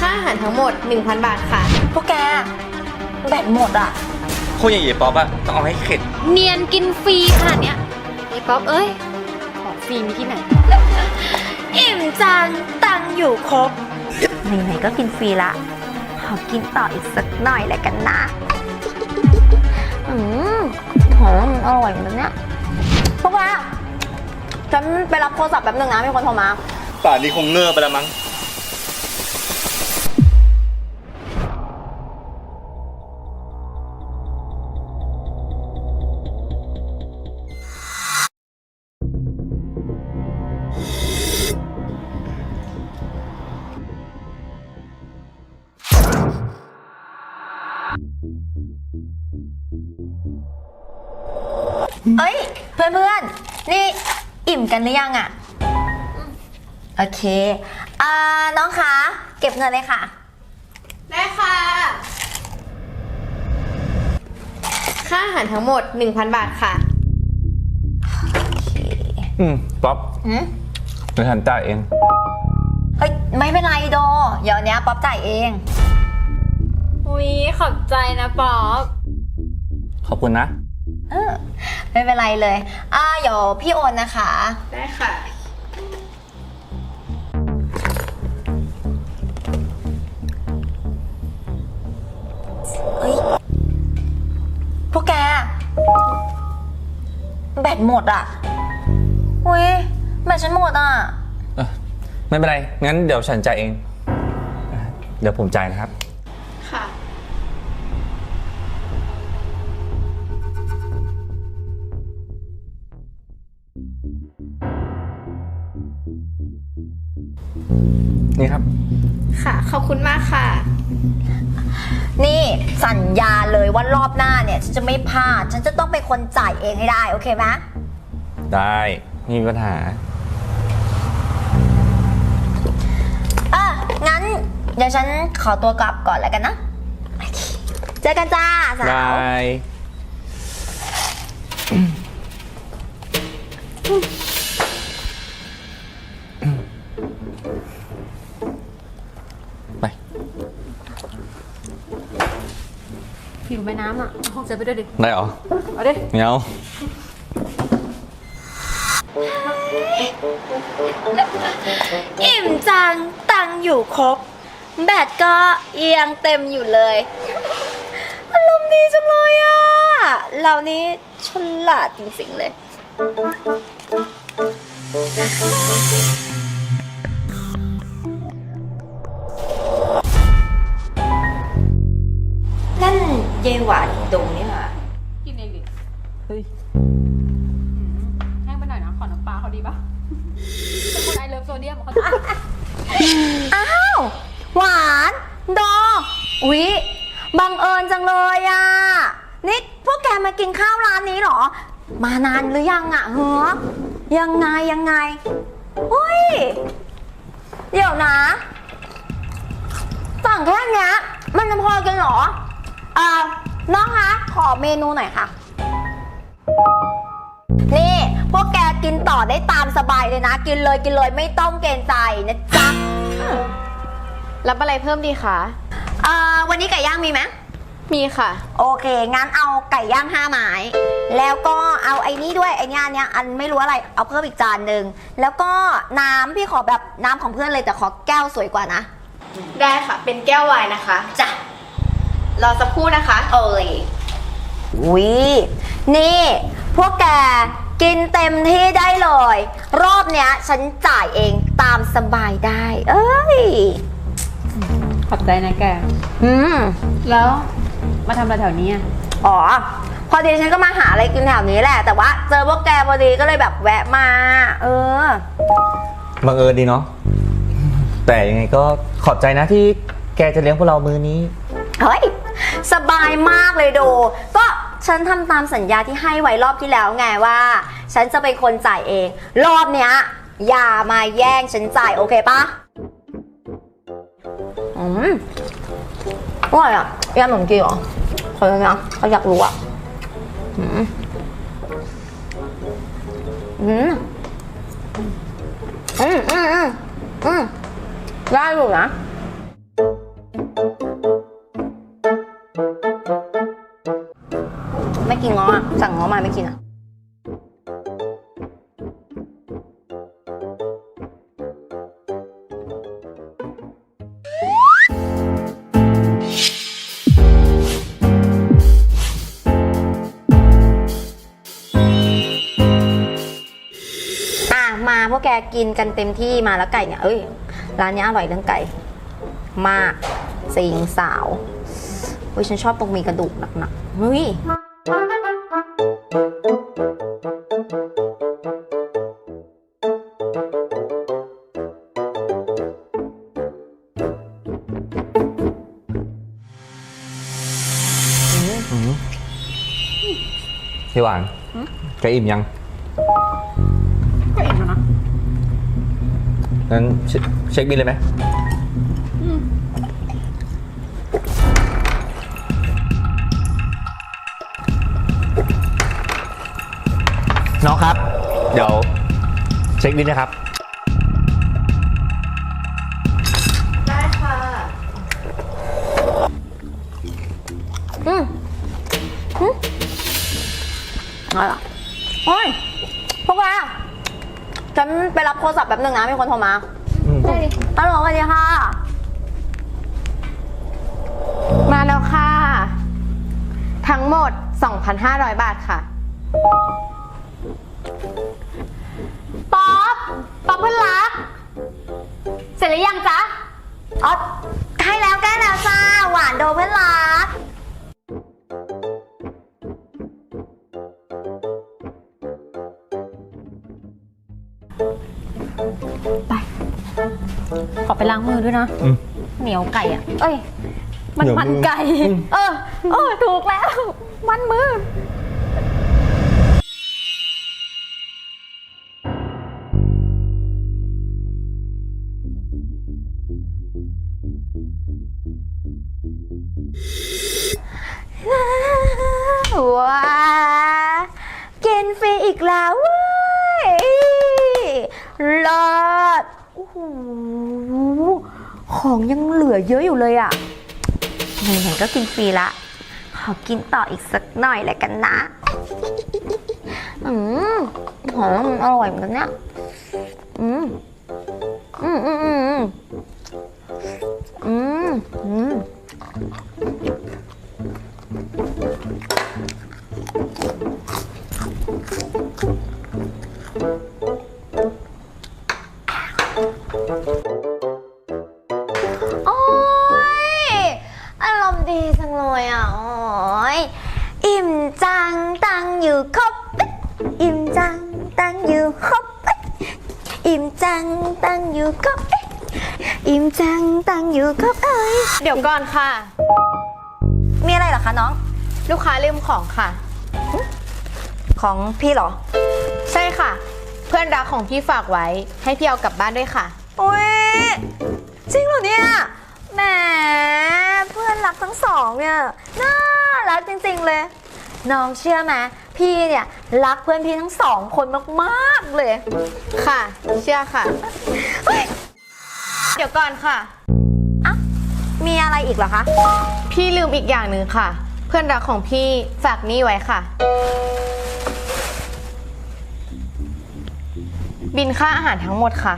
ค่าอาหารทั้งหมด 1,000 บาทค่ะ พวกแกแบตหมดอะ คนอย่างเย่ป๊อปอะต้องเอาให้เข็ด เนียนกินฟรีขนาดเนี้ยไอ้ป๊อปเอ้ย ของฟรีมีที่ไหน อิ่มจังตังค์อยู่ครบ ไหนๆก็กินฟรีละ ขอกินต่ออีกสักหน่อยแล้วกันนะ อืมหอมอร่อยเหมือนกันเนี่ยพวกแกฉันไปรับโทรศัพท์แป๊บนึงนะมีคนโทรมา ป่านนี้คงเงือบไปแล้วมั้ง เอ้ย เพื่อนเพื่อนๆนี่อิ่มกันหรือยังอะโอเคอ่าน้องคะ เก็บเงินเลยค่ะ ได้ค่ะ ค่าอาหารทั้งหมด 1,000 บาทค่ะ อืมป๊อปหืมเดี๋ยวฉันจ่ายเอง เฮ้ย ไม่เป็นไรโด เดี๋ยวเนี้ยป๊อปจ่ายเอง อุ้ยขอบใจนะป๊อปขอบคุณนะ เออ ไม่เป็นไรเลย อ่าเดี๋ยวพี่โอนนะคะ ได้ค่ะเฮ้ย พวกแก แบตหมดอะอุ้ยแบตฉันหมดอะ เอ้อไม่เป็นไร งั้นเดี๋ยวฉันจ่ายเองเดี๋ยวผมจ่ายนะครับ สัญญาเลยว่ารอบหน้าเนี่ยฉันจะไม่พลาด ฉันจะต้องเป็นคนจ่ายเองให้ได้ โอเคไหมได้ไม่มีปัญหาอะงั้น เดี๋ยวฉันขอตัวกลับก่อนแล้วกันนะโอเคเจอกันจ้าสาบาวยไป น้ำอะห้องเจอไปด้วยดิ ได้เหรอเอาดิไม่เอาอิ่มจังตังค์อยู่ครบ แบตก็ยังเต็มอยู่เลยอารมณ์ดีจังเลยอะเรานี้ฉลาดจริงๆเลย เยายหวานดงนี่ค่ะกินเองดิเฮ้ยแห้งไปหน่อยนะ ขอน้ำปลาเขาดีปะเป็นคนไอเลิฟโซเดียมเขาจะอ้าว หวานดออุ๊ยบังเอิญจังเลยอะนี่พวกแกมากินข้าวร้านนี้เหรอ มานานหรือยังอะเฮ้อยังไงยังไงเฮ้ย เดี๋ยวนะสั่งแค่เนี้ย มันจะพอกันเหรอ อ่าน้องคะขอเมนูหน่อยค่ะ นี่ พวกแกกินต่อได้ตามสบายเลยนะ กินเลยกินเลยไม่ต้องเกรงใจนะจ๊ะรับอะไรเพิ่มดีคะอ่าวันนี้ไก่ย่างมีไหมมีค่ะ โอเค งั้นเอาไก่ย่างห้าไม้ แล้วก็เอาไอ้นี่ด้วยไอ้เนี่ยอันเนี้ยอันไม่รู้อะไร เอาเพิ่มอีกจานหนึ่ง แล้วก็น้ำพี่ขอแบบน้ำของเพื่อนเลยแต่ขอแก้วสวยกว่านะ ได้ค่ะ เป็นแก้วไวน์นะคะ จ้ะ รอสักครู่นะคะเอ้ยวินี่ พวกแกกินเต็มที่ได้เลย รอบเนี้ย ฉันจ่ายเองตามสบายได้ เอ้ย ขอบใจนะแก อืม แล้วมาทำอะไรแถวนี้อะอ๋อ พอดีฉันก็มาหาอะไรกินแถวนี้แหละ แต่ว่าเจอพวกแกพอดีก็เลยแบบแวะมา เออ บังเอิญดีเนาะแต่ยังไงก็ขอบใจนะที่แกจะเลี้ยงพวกเรามือนี้ เฮ้ย สบายมากเลยโด ก็ฉันทำตามสัญญาที่ให้ไว้รอบที่แล้วไงว่า ฉันจะเป็นคนจ่ายเอง รอบเนี้ย อย่ามาแย่งฉันจ่ายโอเคปะอืมอร่อยอะยำขนมจีนเหรอขอดูนะเขาอยากรู้อะอืมอืมอืมอืมอืมอืมได้อยู่นะ ไม่กินอะมาพวกแกกินกันเต็มที่มาแล้วไก่เนี่ยเอ้ยร้านนี้อร่อยเรื่องไก่ มากสิงสาวเฮ้ยฉันชอบตรงมีกระดูกหนักๆเฮ้ย พี่หวานแกอิ่มยังก็อิ่ นะงั้นเชเช็คบินเลยไหมน้องครับ เดี๋ยวเช็คบินนะครับ ได้ค่ะ อืมอืมอะไรอะโอ้ยพวกเราฉันไปรับโทรศัพท์แป๊บนึงนะ มีคนโทรมาอืมได้ดิฮัลโหลสวัสดีค่ะ มาแล้วค่ะ ทั้งหมด 2,500 บาทค่ะ ปป๊อปเพื่อนรัก เสร็จหรือยังจ๊ะ อ๋อใกล้แล้วใกล้แล้วจ้า หวานโดเพื่อนรักขอไปล้างมือด้วยนะ อืม เหนียวไก่อะ เอ้ย มันเหนียวมันมือไก่อืมเออเออถูกแล้ว มันมือ ของยังเหลือเยอะอยู่เลยอะไหนๆก็กินฟรีละ ขอกินต่ออีกสักหน่อยแล้วกันนะ อืมหอมอร่อยเหมือนกันเนี่ยอืมอืมอืมอืมอืมอืมโดีจังเลยอะโอ้ยอิ่มจังตังอยู่ครบอิ่มจังตังอยู่ครบอิ่มจังตังอยู่ครบอิ่มจังตังอยู่ครบเอ้ยเดี๋ยวก่อนค่ะ มีอะไรเหรอคะน้อง ลูกค้าลืมของค่ะ ของพี่เหรอ ใช่ค่ะ เพื่อนรักของพี่ฝากไว้ ให้พี่เอากลับบ้านด้วยค่ะอุ้ยจริงเหรอเนี่ย แหมเพื่อนรักทั้งสองเนี่ยน่ารักจริงๆเลย น้องเชื่อไหมพี่เนี่ยรักเพื่อนพี่ทั้งสองคนมากๆเลย ค่ะ เชื่อค่ะ เฮ้ยเดี๋ยวก่อนค่ะอะมีอะไรอีกเหรอคะ พี่ลืมอีกอย่างหนึ่งค่ะ เพื่อนรักของพี่ฝากนี้ไว้ค่ะ บินค่าอาหารทั้งหมดค่ะ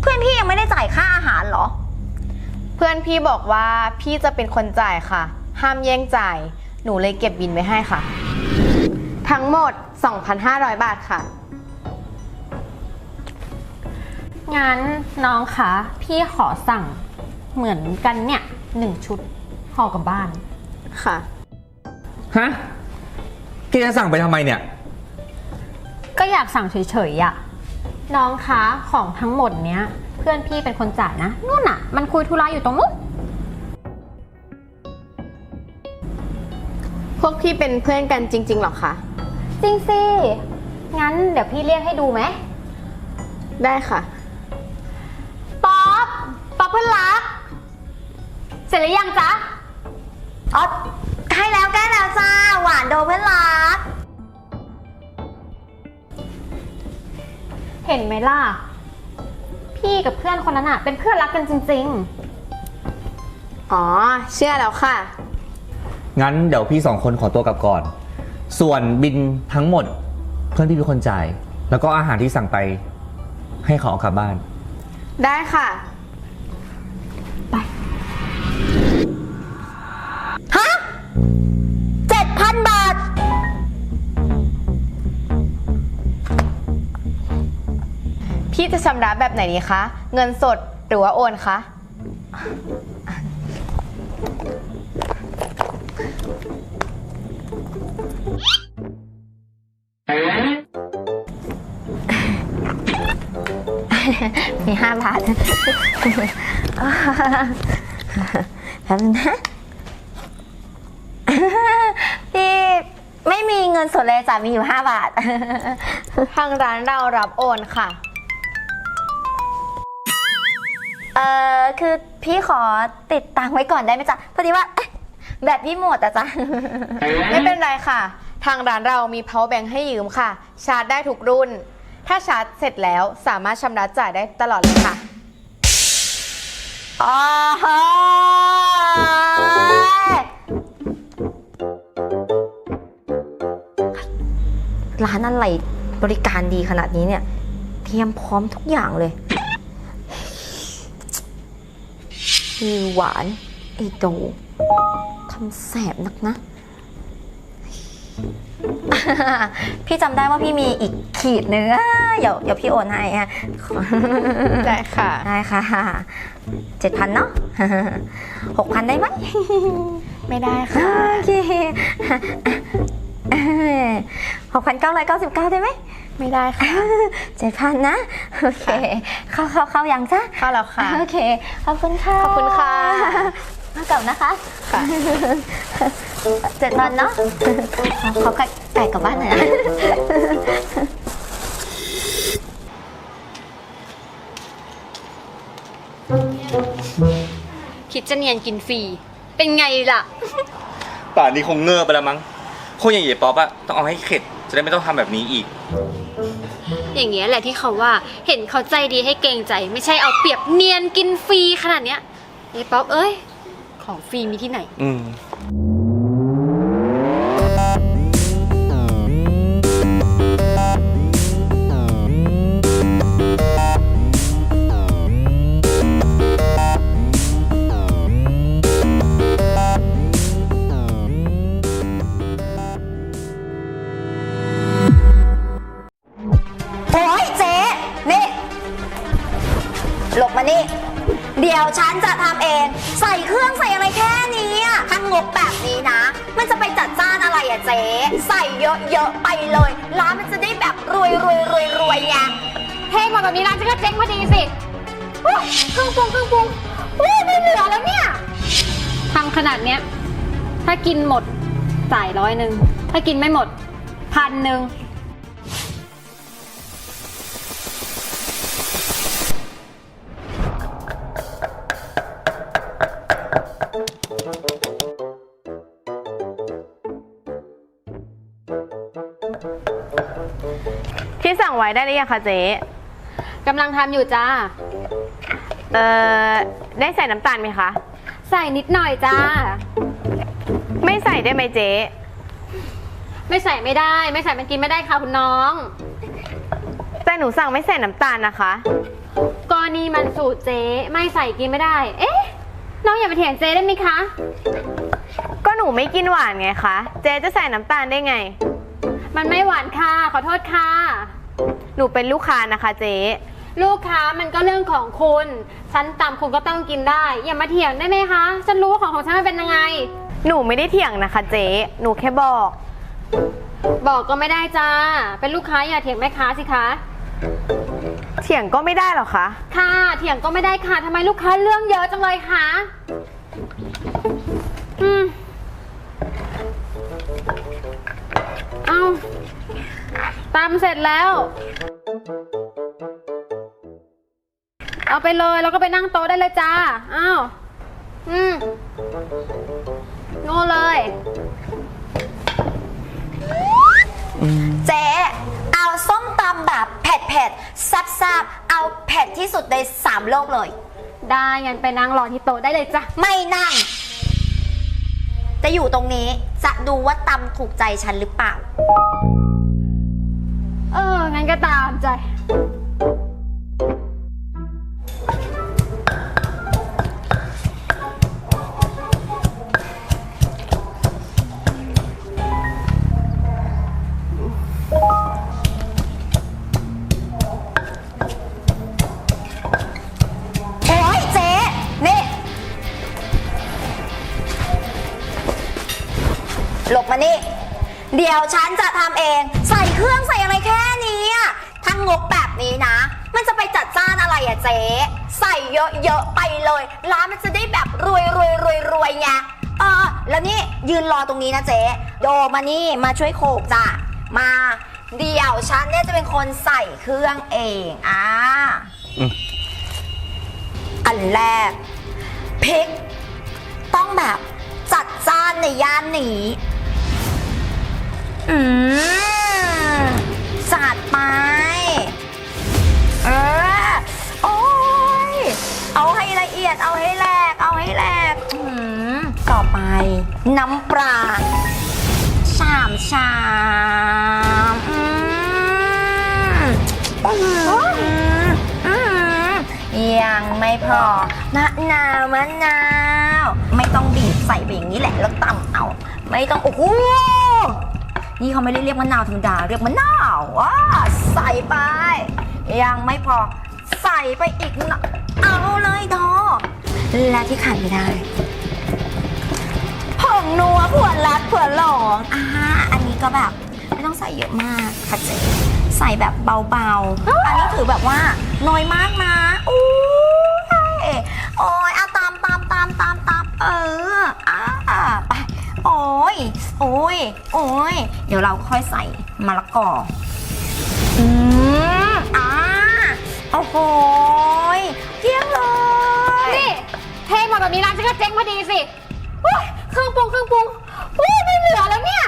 เพื่อนพี่ยังไม่ได้จ่ายค่าอาหารเหรอ เพื่อนพี่บอกว่าพี่จะเป็นคนจ่ายค่ะ ห้ามแย่งจ่าย หนูเลยเก็บบินไว้ให้ค่ะ ทั้งหมด 2,500 บาทค่ะ งั้นน้องคะ พี่ขอสั่งเหมือนกันเนี่ยหนึ่งชุดห่อกลับบ้าน ค่ะ ฮะแกจะสั่งไปทำไมเนี่ย ก็อยากสั่งเฉยๆอะ น้องคะของทั้งหมดเนี้ย เพื่อนพี่เป็นคนจ่ายนะนู่นน่ะ มันคุยธุระอยู่ตรงนู้นพวกพี่เป็นเพื่อนกันจริง ๆ หรอคะ จริงสิ งั้นเดี๋ยวพี่เรียกให้ดูไหม ได้ค่ะ ป๊อป ป๊อปเพื่อนรัก เสร็จหรือยังจ๊ะ อ๋อใกล้แล้วใกล้แล้วจ้า หวานโดเพื่อนรัก เห็นไหมล่ะ พี่กับเพื่อนคนนั้นอะเป็นเพื่อนรักกันจริง อ๋อ เชื่อแล้วค่ะ งั้นเดี๋ยวพี่สองคนขอตัวกลับก่อน ส่วนบินทั้งหมด เพื่อนพี่เป็นคนจ่าย แล้วก็อาหารที่สั่งไป ให้เขาเอากลับบ้าน ได้ค่ะ จะชำระแบบไหนดีคะ เงินสดหรือว่าโอนคะ มีห้าบาทแป๊บนึงนะ พี่ไม่มีเงินสดเลยจ้ะมีอยู่ห้าบาท ทางร้านเรารับโอนค่ะ เอ่อคือพี่ขอติดตังค์ไว้ก่อนได้ไหมจ๊ะพอดีว่าเอ๊ะแบบพี่หมดอะจ๊ะ ไม่เป็นไรค่ะ ทางร้านเรามี power bank ให้ยืมค่ะ ชาร์จได้ทุกรุ่น ถ้าชาร์จเสร็จแล้วสามารถชำระจ่ายได้ตลอดเลยค่ะ อ๋อร้านอะไรบริการดีขนาดนี้เนี่ย เตรียมพร้อมทุกอย่างเลย มีหวานไอโดทำแสบนักนะ พี่จำได้ว่าพี่มีอีกขีดนึงอะเดี๋ยวเดี๋ยวพี่โอนให้อะได้ค่ะ ได้ค่ะเจ็ดพันเนาะหกพันได้ไหม ไม่ได้ค่ะ โอเคหกพันเก้าร้อยเก้าสิบเก้าได้ไหม ไม่ได้ค่ะ เจ็ดพันนะ โอเค เข้าเข้าเข้ายังจ้ะเข้าแล้วค่ะ โอเค ขอบคุณค่ะ ขอบคุณค่ะมากลับนะคะค่ะเจ็ดพันเนาะขอไก่ไก่กลับบ้านหน่อยนะคิดจะเนียนกินฟรี เป็นไงล่ะ ป่านนี้คงเงือบไปแล้วมั้งคนอย่างเย่ป๊อปอะต้องเอาให้เข็ด จะได้ไม่ต้องทำแบบนี้อีก อย่างเงี้ยแหละที่เขาว่าเห็นเขาใจดีให้เกรงใจ ไม่ใช่เอาเปรียบเนียนกินฟรีขนาดเนี้ยไอ้ป๊อปเอ้ย ของฟรีมีที่ไหน อืม เจ๊ใส่เยอะๆไปเลย ร้านมันจะได้แบบรวยรวยรวยรวยไงเทมาแบบนี้ร้านจะก็เจ๊งพอดีสิอุ๊ยเครื่องปรุงเครื่องปรุงอุ้ยไม่เหลือแล้วเนี่ย ทำขนาดเนี้ย ถ้ากินหมดจ่ายร้อยหนึ่ง ถ้ากินไม่หมดพันหนึ่ง ที่สั่งไว้ได้หรือยังคะเจ๊กำลังทำอยู่จ้า เอ่อ ได้ใส่น้ำตาลไหมคะ ใส่นิดหน่อยจ้า ไม่ใส่ได้ไหมเจ๊ ไม่ใส่ไม่ได้ ไม่ใส่มันกินไม่ได้ค่ะคุณน้อง แต่หนูสั่งไม่ใส่น้ำตาลนะคะ กรณีมันสูตรเจ๊ไม่ใส่กินไม่ได้ เอ๊ะ น้องอย่าไปเถียงเจ๊ได้ไหมคะ ก็หนูไม่กินหวานไงคะ เจ๊จะใส่น้ำตาลได้ไง มันไม่หวานค่ะ ขอโทษค่ะ หนูเป็นลูกค้านะคะเจ๊ ลูกค้ามันก็เรื่องของคุณ ฉันตามคุณก็ต้องกินได้ อย่ามาเถียงได้ไหมคะ ฉันรู้ว่าของของฉันมันเป็นยังไง หนูไม่ได้เถียงนะคะเจ๊ หนูแค่บอก บอกก็ไม่ได้จ้า เป็นลูกค้าอย่าเถียงแม่ค้าสิคะ เถียงก็ไม่ได้หรอคะ ค่ะ เถียงก็ไม่ได้ค่ะ ทำไมลูกค้าเรื่องเยอะจังเลยคะ อืม เอา ตามเสร็จแล้ว เอาไปเลยแล้วก็ไปนั่งโต๊ะได้เลยจ้า อ้าว อืมโง่เลย เจ๊เอาส้มตำแบบเผ็ดเผ็ดๆซับซับๆเอาเผ็ดที่สุดในสามโลกเลย ได้งั้นไปนั่งรอที่โต๊ะได้เลยจ้ะ ไม่นั่งแต่แต่อยู่ตรงนี้จะดูว่าตำถูกใจฉันหรือเปล่า เออ งั้นก็ตามใจ โอ้ยเจ๊นี่หลบมานี่ เดี๋ยวฉันจะทำเอง เจ๊ใส่เยอะๆไปเลย ร้านมันจะได้แบบรวยรวยรวยรวยไงเออแล้วนี่ยืนรอตรงนี้นะเจ๊โดมานี่มาช่วยโขกจ้ะมาเดี๋ยวฉันเนี่ยจะเป็นคนใส่เครื่องเองอ่าอืม อันแรกพริก ต้องแบบจัดจ้านในย่านนี้ อืมจัดไป เออโอ้ย เอาให้ละเอียด เอาให้แหลก เอาให้แหลกอืมต่อไป น้ำปลาชามชามอืมอืมอืมยังไม่พอมะนาวมะนาว ไม่ต้องบีบใส่ไปอย่างนี้แหละ แล้วตำเอา ไม่ต้อง โอ้โห นี่เขาไม่ได้เรียกมะนาวธรรมดา เรียกมะนาวว้าใส่ไป ยังไม่พอ ใส่ไปอีกหน่ เอาเลยดอและที่ขาดไม่ได้ผงนัวผัวรัดผัวหลงอ่าอันนี้ก็แบบไม่ต้องใส่เยอะมากค่ะเจ๊ใส่แบบเบาๆ อันนี้ถือแบบว่าน้อยมากนะอู้ยโอ้ยเอะตามตามตามตามตามเอออ่าไปโอ้ยโอ้ยโอ้ยเดี๋ยวเราค่อยใส่มะละกออืมอ่าโอ้โห เทหมดแบบนี้ร้านฉันก็เจ๊งพอดีสิอุ๊ยเครื่องปรุงเครื่องปรุงอุ้ยไม่เหลือแล้วเนี่ย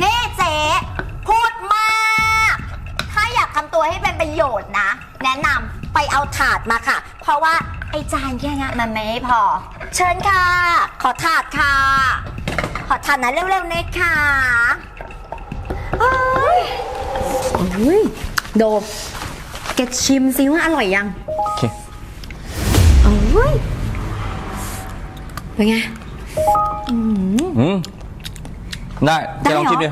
เน่เจ๊พูดมาก ถ้าอยากทำตัวให้เป็นประโยชน์นะ แนะนำไปเอาถาดมาค่ะ เพราะว่าไอจานแค่เนี้ยมันไม่พอ เชิญค่ะ ขอถาดค่ะ ขอถาดนะเร็วๆเน็ตค่ะเฮ้ยโอ้ยโดบเกดชิมซิว่าอร่อยยัง โอเคโอ้ย เป็นไง อืมได้ได้จะลองเหรอชิมดิ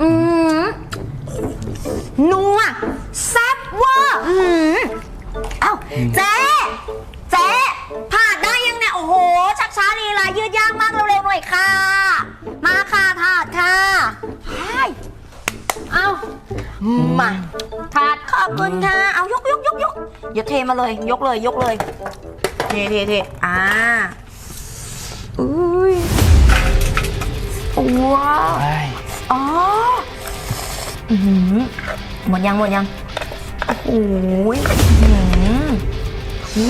อืมนัวแซ่บเวอร์อืมเอ้าเจ๊เจ๊ผ่านได้ยังเนี่ย โอ้โห ชักช้าลีลายืดยากมากเร็วๆหน่อยค่ะ มาค่ะถาดค่ะใช่เอ้า มาถาดขอบคุณค่ะ เอายกยกยกยกอย่าเทมาเลย ยกเลย ยกเลย เทเทเทอ่าอุ้ยว้าวอ๋ออื้อหือหมดยังหมดยังโอ้ยอื้อหือ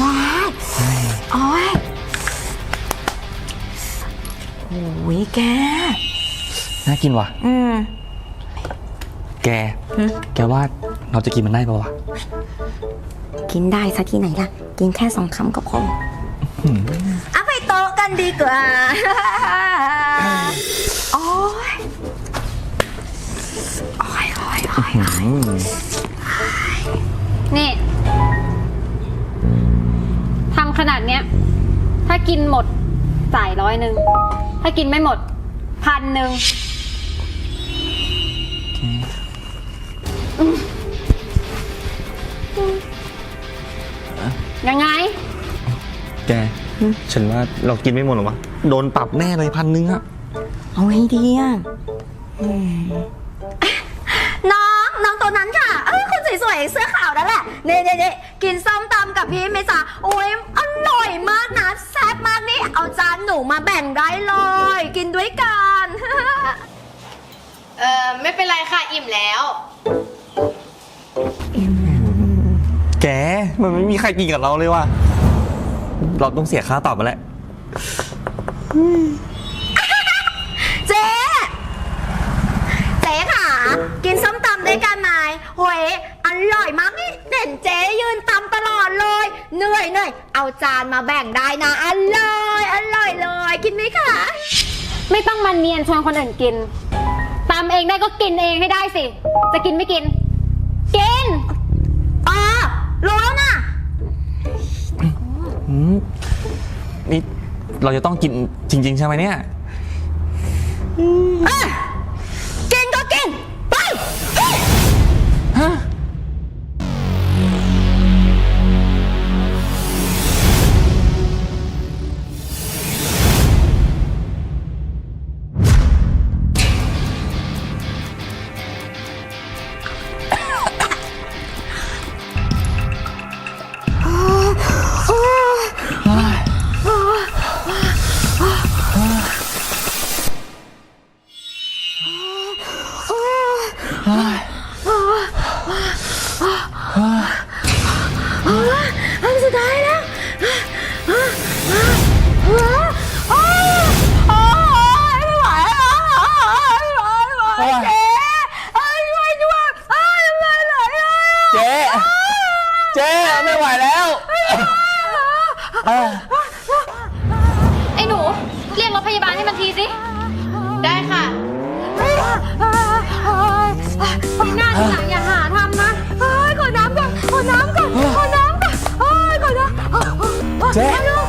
ว้าวโอ้ยโอ้ยแก น่ากินว่ะ อืม แกหึแกว่าเราจะกินมันได้ปะวะ กินได้ซะที่ไหนล่ะ กินแค่สองคำก็พอเอาไปโต๊ะกันดีกว่า โอ้ยโอ้ยโอ้ยโอ้ยนี่ทำขนาดเนี้ย ถ้ากินหมดจ่ายร้อยหนึ่ง ถ้ากินไม่หมดพันหนึ่ง ยังไง แก ฉันว่าเรากินไม่หมดหรอวะ โดนปรับแน่เลยพันหนึงอะเอาไงดีอะน้องน้องตัวนั้นค่ะ เออคนสวยๆเสื้อขาวนั่นแหละเน่เน่เน่กินส้มตำกับพี่เมษาโอ้ยอร่อยมากนะแซ่บมากนี่ เอาจานหนูมาแบ่งได้เลย กินด้วยกัน เออไม่เป็นไรค่ะ อิ่มแล้ว แก มันไม่มีใครกินกับเราเลยว่ะ เราต้องเสียค่าตอบมาแหละ เจ๊เจ๊ค่ะ กินส้มตำด้วยกันไหมโหยอร่อยมากนี่เด่นเจ๊ยืนตำตลอดเลย เหนื่อยอยหน่อยเอาจานมาแบ่งได้นะ อร่อยอร่อยเลย กินไหมคะ ไม่ต้องมาเนียนชวนคนอื่นกินตามเองได้ก็กินเองให้ได้สิ จะกินไม่กิน กินอ๋อรู้แล้วนะอืมนี่เราจะต้องกินจริง ๆ ใช่ไหมเนี่ยกินก็กิน ไปอั เอ้ยไอ้หนู เรียกรถพยาบาลให้มันทีสิ ได้ค่ะ ทีหน้าทีหลังอย่าหาทำนะขอน้ำก่อน ขอน้ำก่อน ขอน้ำก่อนขอน้ำ เจ๊